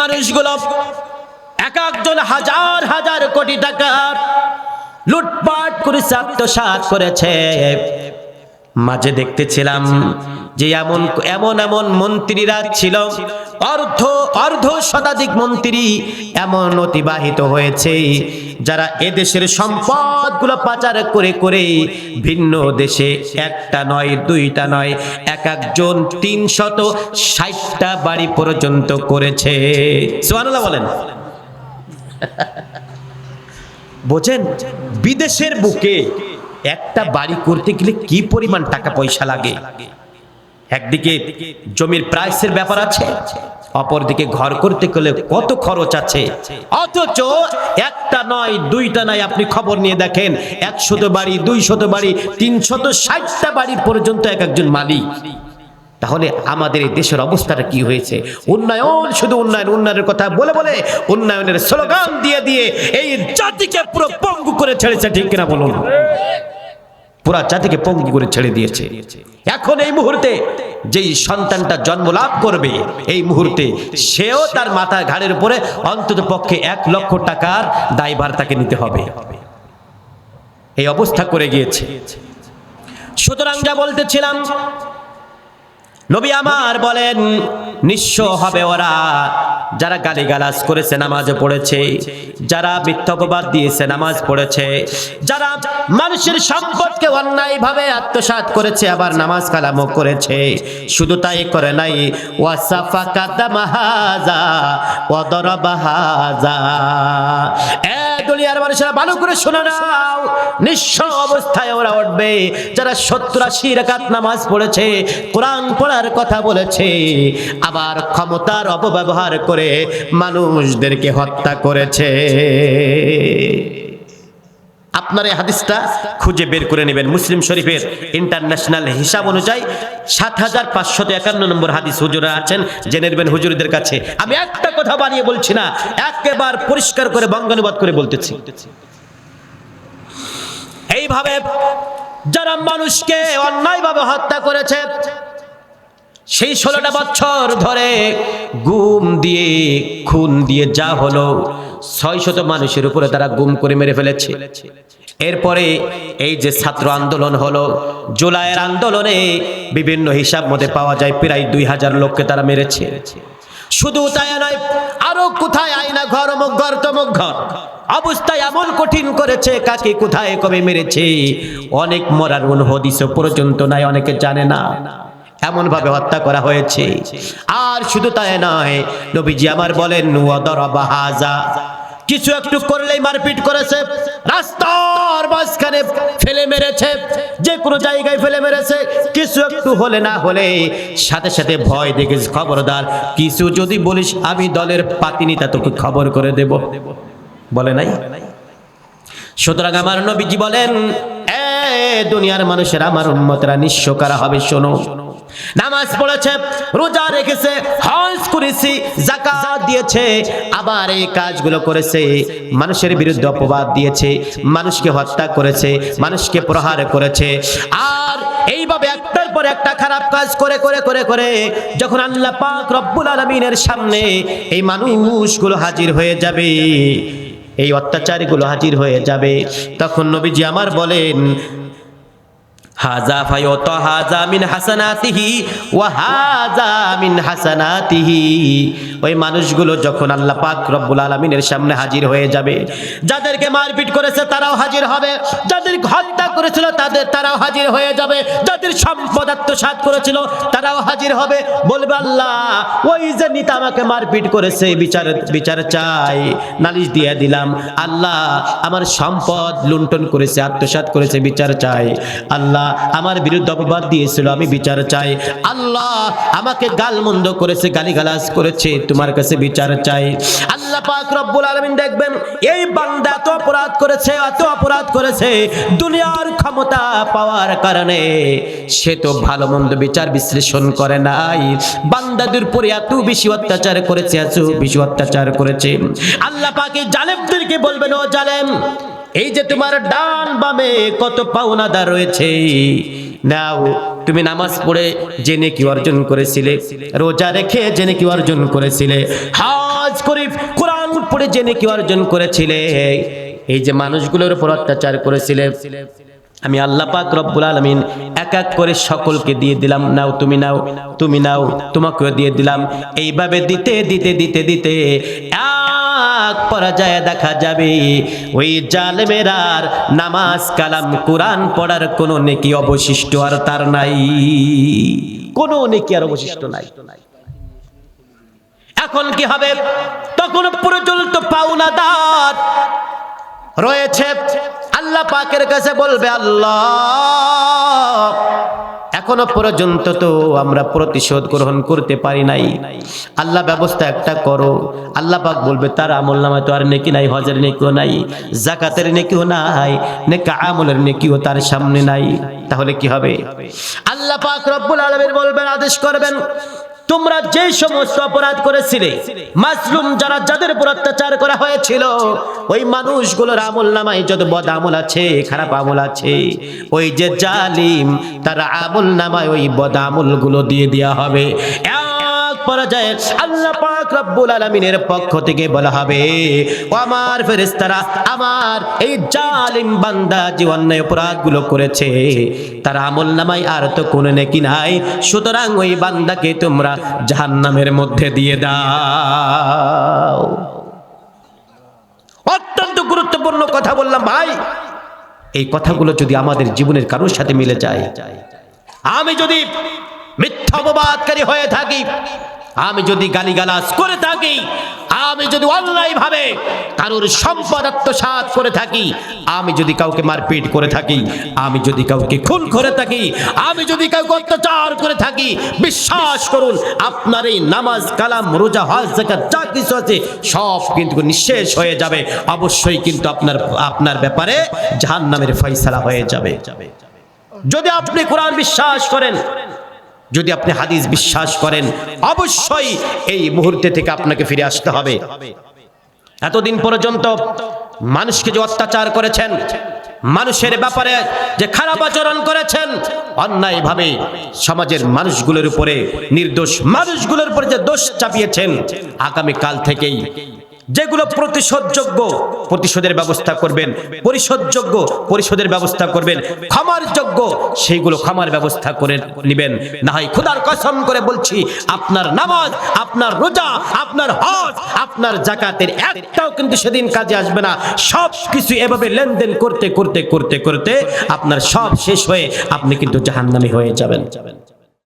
মানুষগুলো এক একজন হাজার হাজার কোটি টাকা লুটপাট করেছে আত্মসাত করেছে। মাঝে দেখতেছিলাম যে এমন এমন এমন মন্ত্রীরা ছিল। অর্ধ অর্ধ শতাধিক মন্ত্রী এমন অতিবাহিত হয়েছে, যারা এদেশের সম্পদগুলো পাচার করে করে ভিন্ন দেশে একটা নয়, দুইটা নয়, এক একজন তিনশত ষাটটা বাড়ি পর্যন্ত করেছে। সুবহানাল্লাহ বলেন। বোঝেন, বিদেশের বুকে একটা বাড়ি করতে গেলে কি পরিমাণ টাকা পয়সা লাগে? একদিকে জমির প্রাইসের ব্যাপার আছে, অপরদিকে ঘর করতে গেলে কত খরচ আছে? অথচ একটা নয়, দুইটা নয়, আপনি খবর নিয়ে দেখেন, একশত বাড়ি, দুইশত বাড়ি, তিনশত, ষাটটা বাড়ি পর্যন্ত এক একজন মালিক। তাহলে আমাদের এই দেশের অবস্থাটা কি হয়েছে? উন্নয়ন, শুধু উন্নয়ন, উন্নয়নের কথা বলে বলে উন্নয়নের স্লোগান দিয়ে দিয়ে এই জাতিকে পুরো পঙ্গু করে ছেড়েছে, ঠিক কিনা বলুন? পুরা জাতিকে পঙ্গু করে ছেড়ে দিয়েছে। এখন এই মুহূর্তে যেই সন্তানটা জন্ম লাভ করবে, এই মুহূর্তে সেও তার মাথা ঘাড়ের উপরে অন্তত পক্ষে এক লক্ষ টাকার দায়ভার তাকে নিতে হবে। এই অবস্থা করে গিয়েছে। সুতরাং যা বলতেছিলাম, নবী আমার বলেন, নিঃস্ব হবে ওরা। যারা গালিগালাজ করেছে, নামাজে পড়েছে, যারা মিথ্যপবাদ দিয়েছে, নামাজ পড়েছে, যারা মানুষের সম্পদকে অন্যায়ভাবে আত্মসাৎ করেছে, আবার নামাজ কালামও করেছে। শুধু তাই করে নাই, ওয়াসাফা অবস্থায় ওরা উঠবে। যারা নামাজ পড়েছে পড়ার কথা বলেছে, আবার ক্ষমতার অপব্যবহার করে মানুষদেরকে হত্যা করেছে। আপনার এই হাদিসটা খুঁজে বের করে নেবেন। মুসলিম শরীফের ইন্টারন্যাশনাল হিসাব অনুযায়ী সাত হাজার পাঁচশত একান্ন নম্বর হাদিস হুজুরা আছেন। জেনে নেবেন হুজুরদের কাছে। আমি একটা কথা বানিয়ে বলছি না, একেবার পরিষ্কার করে বঙ্গানুবাদ করে বলতেছি। এইভাবে যারা মানুষকে অন্যায়ভাবে হত্যা করেছে সেই ষোলোটা বছর ধরে গুম দিয়ে, খুন দিয়ে যা হলো ছয় শত মানুষের উপরে তারা গুম করে মেরে ফেলেছে। এরপরে এই যে ছাত্র আন্দোলন হলো, জুলাইয়ের আন্দোলনে বিভিন্ন হিসাব মধ্যে পাওয়া যায় প্রায় দুই হাজার লোককে তারা মেরেছে। শুধু তাই নয়, আরও কোথায় আয়না ঘর, মুখ ঘর, তমুক ঘর? অবস্থা এমন কঠিন করেছে, কাকে কোথায় কবে মেরেছে? অনেক মরার হদিস পর্যন্ত নাই, অনেকে জানে না। এমন ভাবে হত্যা করা হয়েছে। আর শুধু তাই নয়, নবীজি আমার বলেন বাহাজা কিছু একটু করলেই মারপিট করেছে। রাস্তার মাঝখানে ফেলে মেরেছে, যে কোনো জায়গায় ফেলে মেরেছে। কিছু একটু হলে না হলে সাথে সাথে ভয় দেখে খবরদার। কিছু যদি বলিস, আমি দলের পাতিনিতা তোকে খবর করে দেব। বলে নাই? সুতরাং আমার নবীজি বলেন, এ দুনিয়ার মানুষের, আমার উন্মতরা নিঃস্ব করা হবে শোনো শোনো। নামাজ পড়েছে, রোজা রেখেছে, হজ করেছে জাকাত দিয়েছে, আবার এই কাজগুলো করেছে, মানুষের বিরুদ্ধে অপবাদ দিয়েছে, মানুষকে হত্যা করেছে, মানুষকে প্রহার করেছে। আর এইভাবে একটার পর একটা খারাপ কাজ করে করে করে করে যখন আল্লাহ পাক রব্বুল আলমিনের সামনে এই মানুষগুলো হাজির হয়ে যাবে, এই অত্যাচারীগুলো হাজির হয়ে যাবে, তখন নবীজি আমার বলেন হাজা ফায়ত হাজা মিন হাসানাতিহি ওয়া হাজা মিন হাসানাতিহি। ওই মানুষগুলো যখন আল্লাহ পাক রব্বুল আলামিনের সামনে হাজির হয়ে যাবে, যাদেরকে মারপিট করেছে তারাও হাজির হবে, যাদের হত্যা করেছিল তাদের তারাও হাজির হয়ে যাবে, যাদের সম্পদ আত্মসাৎ করেছিল তারাও হাজির হবে। বলবে আল্লাহ, ওই যে নিতা আমাকে মারপিট করেছে বিচার বিচার চাই, নালিশ দিয়ে দিলাম। আল্লাহ, আমার সম্পদ লুণ্ঠন করেছে, আত্মসাৎ করেছে, বিচার চাই। আল্লাহ আমার বিরুদ্ধে অপবাদ দিয়েছিল, আমি বিচার চাই। আল্লাহ আমাকে গালমন্দ করেছে, গালিগালাজ করেছে, তোমার কাছে বিচার চাই। আল্লাহ পাক রব্বুল আলামিন দেখবেন, এই বান্দা এত অপরাধ করেছে, এত অপরাধ করেছে, দুনিয়ার ক্ষমতা পাওয়ার কারণে সে তো ভালো মন্দ বিচার বিশ্লেষণ করে নাই। বান্দাদের উপরে এত বেশি অত্যাচার করেছে, এত বেশি অত্যাচার করেছে। আল্লাহ পাকে জালেমদেরকে বলবেন, ও জালেম এই যে তোমার ডান বামে কত পাওনাদার রয়েছে। নাও, তুমি নামাজ পড়ে জেনে কি অর্জন করেছিলে, রোজা রেখে জেনে কি অর্জন করেছিলে, হজ করে কোরআন পড়ে যে নেকি অর্জন করেছিলে। এই যে মানুষগুলোর উপর অত্যাচার করেছিলে, আমি আল্লাহ পাক রব্বুল আলমিন এক এক করে সকলকে দিয়ে দিলাম। নাও, তুমি নাও তুমি নাও, তোমাকেও দিয়ে দিলাম। এইভাবে দিতে দিতে দিতে দিতে এক পর্যায়ে দেখা যাবে। ওই জালেমের নামাজ কালাম, কোরআন পড়ার কোনো নেকি অবশিষ্ট আর তার নাই। কোনো নেকি আর অবশিষ্ট নাই। এখন কি হবে? তখন প্রচলিত পাওনাদার রয়েছে। আল্লাহ পাকের কাছে বলবে, আল্লাহ এখনও পর্যন্ত তো আমরা প্রতিশোধ গ্রহণ করতে পারি নাই। আল্লাহ ব্যবস্থা একটা করো। আল্লাহ পাক বলবে, তার আমল নামায় তো আর নেকি নাই, হজের নেকিও নাই, জাকাতের নেকিও নাই, নেকা আমলের নেকিও তার সামনে নাই। তাহলে কি হবে? আল্লাহ পাক রব্বুল আলমীর বলবেন, আদেশ করবেন তোমরা যে সমস্ত অপরাধ করেছিলে, মাসলুম যারা যাদের উপর অত্যাচার করা হয়েছিল, ওই মানুষগুলোর আমল নামায় যত বদ আমল আছে, খারাপ আমল আছে, ওই যে জালিম তার আমল নামায় ওই বদ আমলগুলো দিয়ে দেওয়া হবে। এক পর্যায়ে আল্লাহ পাক রব্বুল আলামিনের পক্ষ থেকে বলা হবে, ও আমার ফেরেশতারা, আমার এই জালিম বান্দা যে অন্যায় অপরাধগুলো করেছে, তার আমল নামায় আর তো কোনো নেকি নাই। সুতরাং ওই বান্দাকে তোমরা জাহান্নামের মধ্যে দিয়ে দাও। অত্যন্ত গুরুত্বপূর্ণ কথা বললাম ভাই। এই কথাগুলো যদি আমাদের জীবনের কারোর সাথে মিলে যায়, আমি যদি মিথ্যা অপবাদকারী হয়ে থাকি আমি যদি গালিগালাজ করে থাকি, আমি যদি অন্যায় ভাবে কারোর সম্পদ আত্মসাৎ করে থাকি, আমি যদি কাউকে মারপিট করে থাকি, আমি যদি কাউকে খুন করে থাকি, আমি যদি কাউকে অত্যাচার করে থাকি, বিশ্বাস করুন, আপনার এই নামাজ, কালাম, রোজা, হজ জাকাত যা কিছু আছে, সব কিন্তু নিঃশেষ হয়ে যাবে। অবশ্যই কিন্তু আপনার আপনার ব্যাপারে জাহান্নামের ফয়সালা হয়ে যাবে। যদি আপনি কোরআন বিশ্বাস করেন যদি আপনি হাদিস বিশ্বাস করেন, অবশ্যই এই মুহূর্তে থেকে আপনাকে ফিরে আসতে হবে। এতদিন পর্যন্ত মানুষকে যে অত্যাচার করেছেন, মানুষের ব্যাপারে যে খারাপ আচরণ করেছেন, অন্যায়ভাবে সমাজের মানুষগুলোর উপরে নির্দোষ মানুষগুলোর উপরে যে দোষ চাপিয়েছেন আগামী কাল থেকেই যেগুলো প্রতিশোধযোগ্য, প্রতিশোধের ব্যবস্থা করবেন, পরিশোধযোগ্য, পরিশোধের ব্যবস্থা করবেন ক্ষমার যোগ্য সেইগুলো ক্ষমার ব্যবস্থা করে নেবেন। না হয় খুদার কসম করে বলছি, আপনার নামাজ, আপনার রোজা, আপনার হজ, আপনার জাকাতের একটাও কিন্তু সেদিন কাজে আসবে না। সব কিছু এভাবে লেনদেন করতে করতে করতে করতে আপনার সব শেষ হয়ে আপনি কিন্তু জাহান্নামী হয়ে যাবেন।